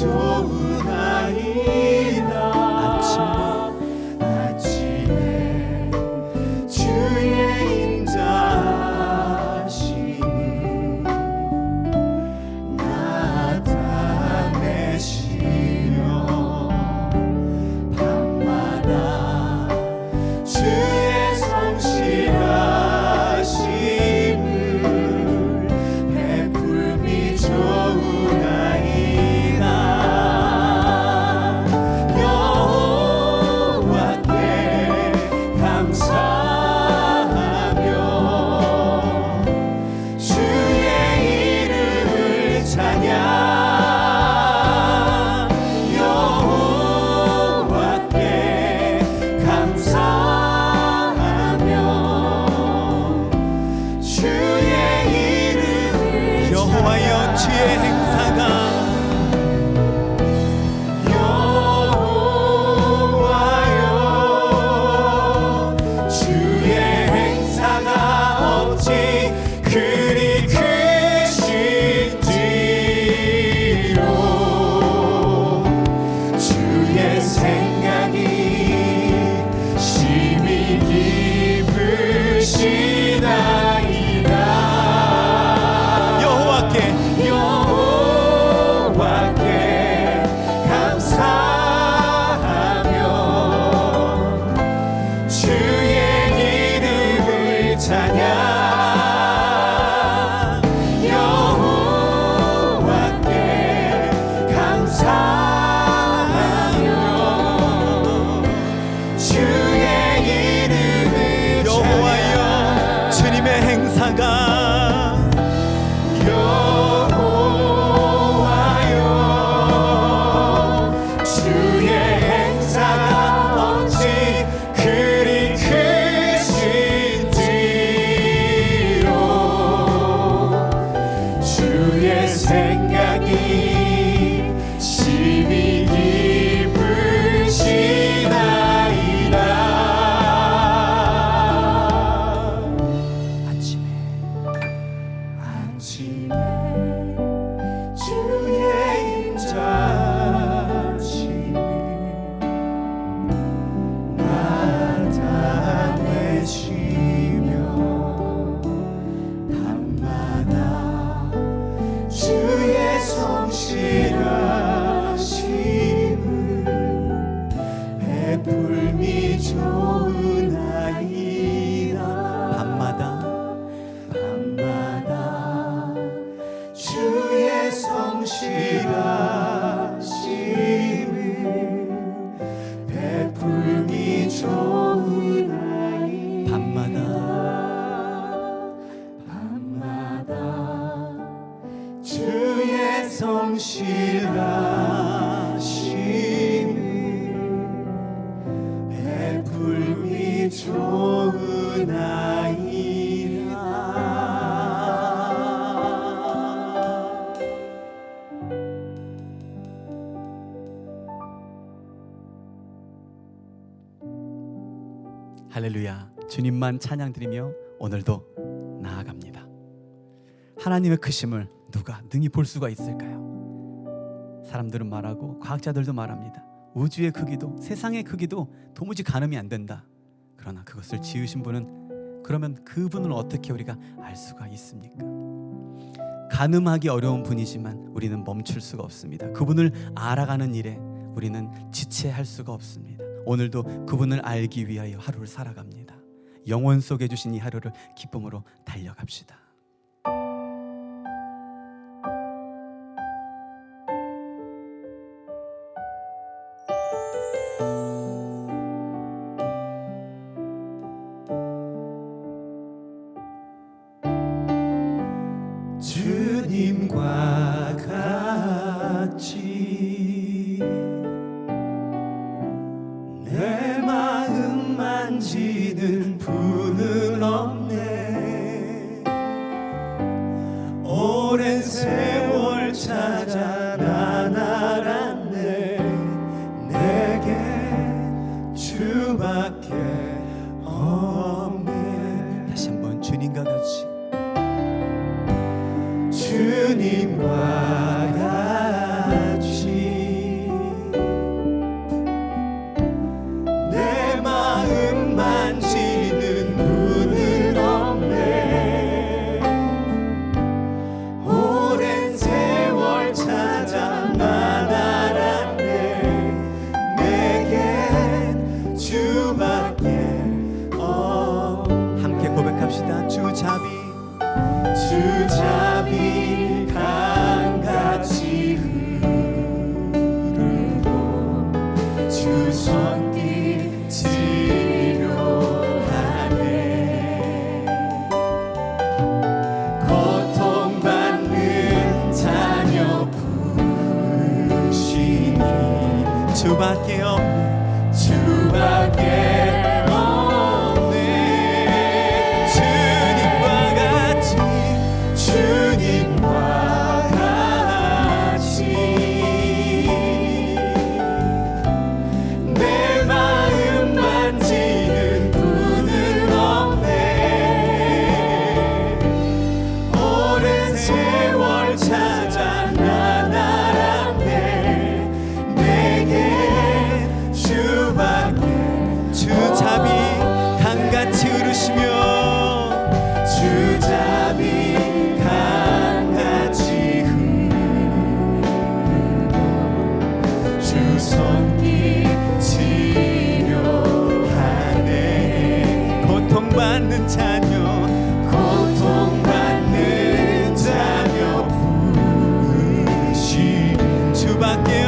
joy. 주님만 찬양 드리며 오늘도 나아갑니다. 하나님의 크심을 누가 능히 볼 수가 있을까요? 사람들은 말하고 과학자들도 말합니다. 우주의 크기도 세상의 크기도 도무지 가늠이 안 된다. 그러나 그것을 지으신 분은 그러면 그분을 어떻게 우리가 알 수가 있습니까? 가늠하기 어려운 분이지만 우리는 멈출 수가 없습니다. 그분을 알아가는 일에 우리는 지체할 수가 없습니다. 오늘도 그분을 알기 위하여 하루를 살아갑니다. 영원 속에 주신 이 하루를 기쁨으로 달려갑시다. 주밖에 없네. 주밖에 again.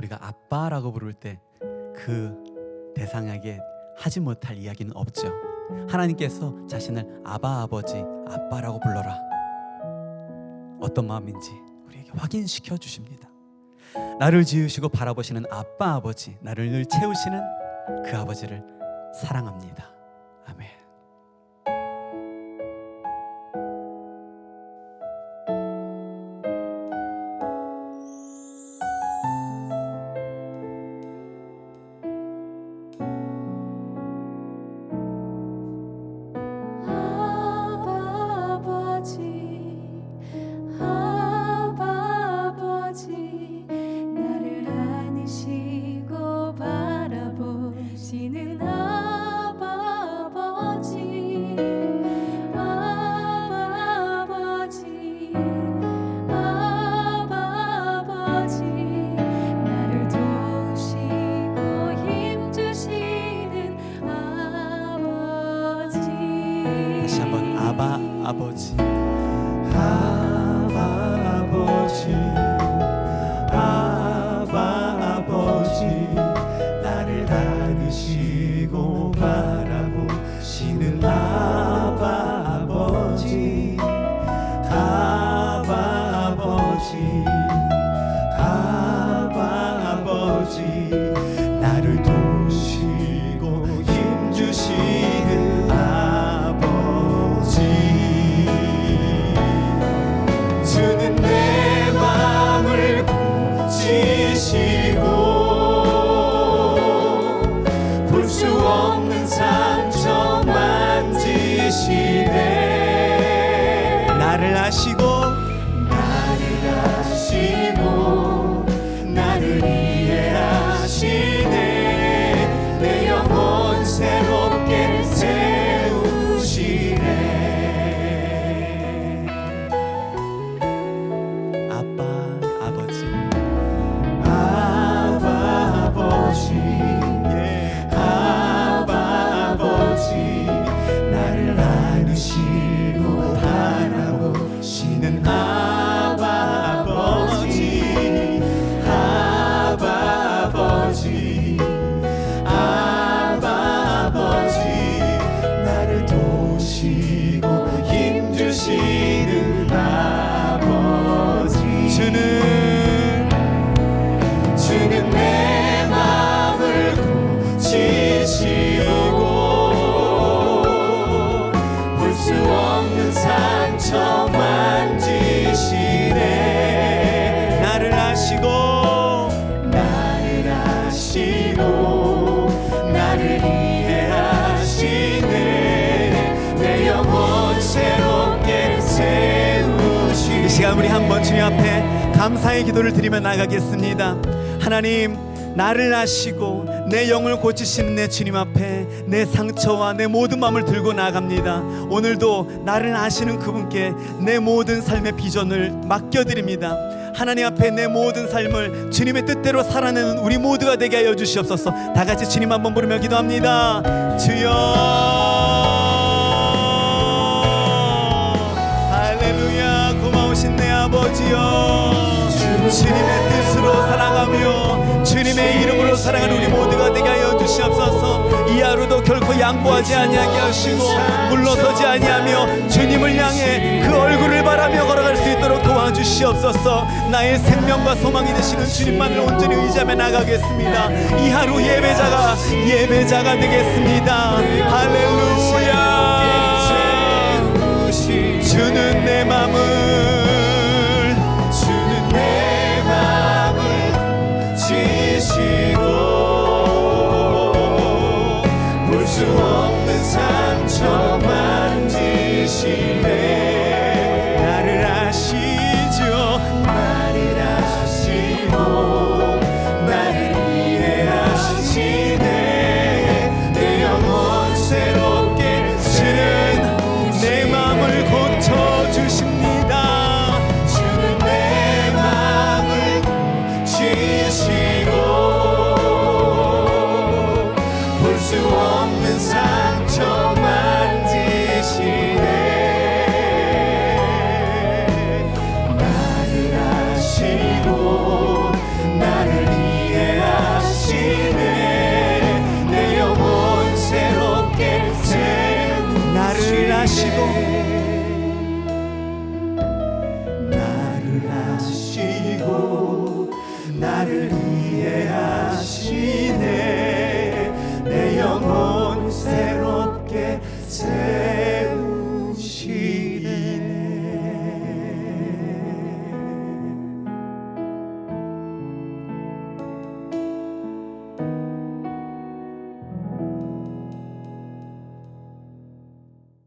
우리가 아빠라고 부를 때 그 대상에게 하지 못할 이야기는 없죠. 하나님께서 자신을 아바 아버지 아빠라고 불러라. 어떤 마음인지 우리에게 확인시켜 주십니다. 나를 지으시고 바라보시는 아빠 아버지, 나를 늘 채우시는 그 아버지를 사랑합니다. 우리 한번 주님 앞에 감사의 기도를 드리며 나가겠습니다. 하나님 나를 아시고 내 영을 고치시는 내 주님 앞에 내 상처와 내 모든 마음을 들고 나갑니다. 오늘도 나를 아시는 그분께 내 모든 삶의 비전을 맡겨드립니다. 하나님 앞에 내 모든 삶을 주님의 뜻대로 살아내는 우리 모두가 되게 하여 주시옵소서. 다 같이 주님 한번 부르며 기도합니다. 주여. 고마우신 내 아버지여 주님의 뜻으로 살아가며 주님의 이름으로 살아가는 우리 모두가 되게 하여 주시옵소서. 이 하루도 결코 양보하지 아니하게 하시고 물러서지 아니하며 주님을 향해 그 얼굴을 바라며 걸어갈 수 있도록 도와주시옵소서. 나의 생명과 소망이 되시는 주님만을 온전히 의지하며 나가겠습니다. 이 하루 예배자가 예배자가 되겠습니다. 할렐루야 아시고 나를 아시고 나를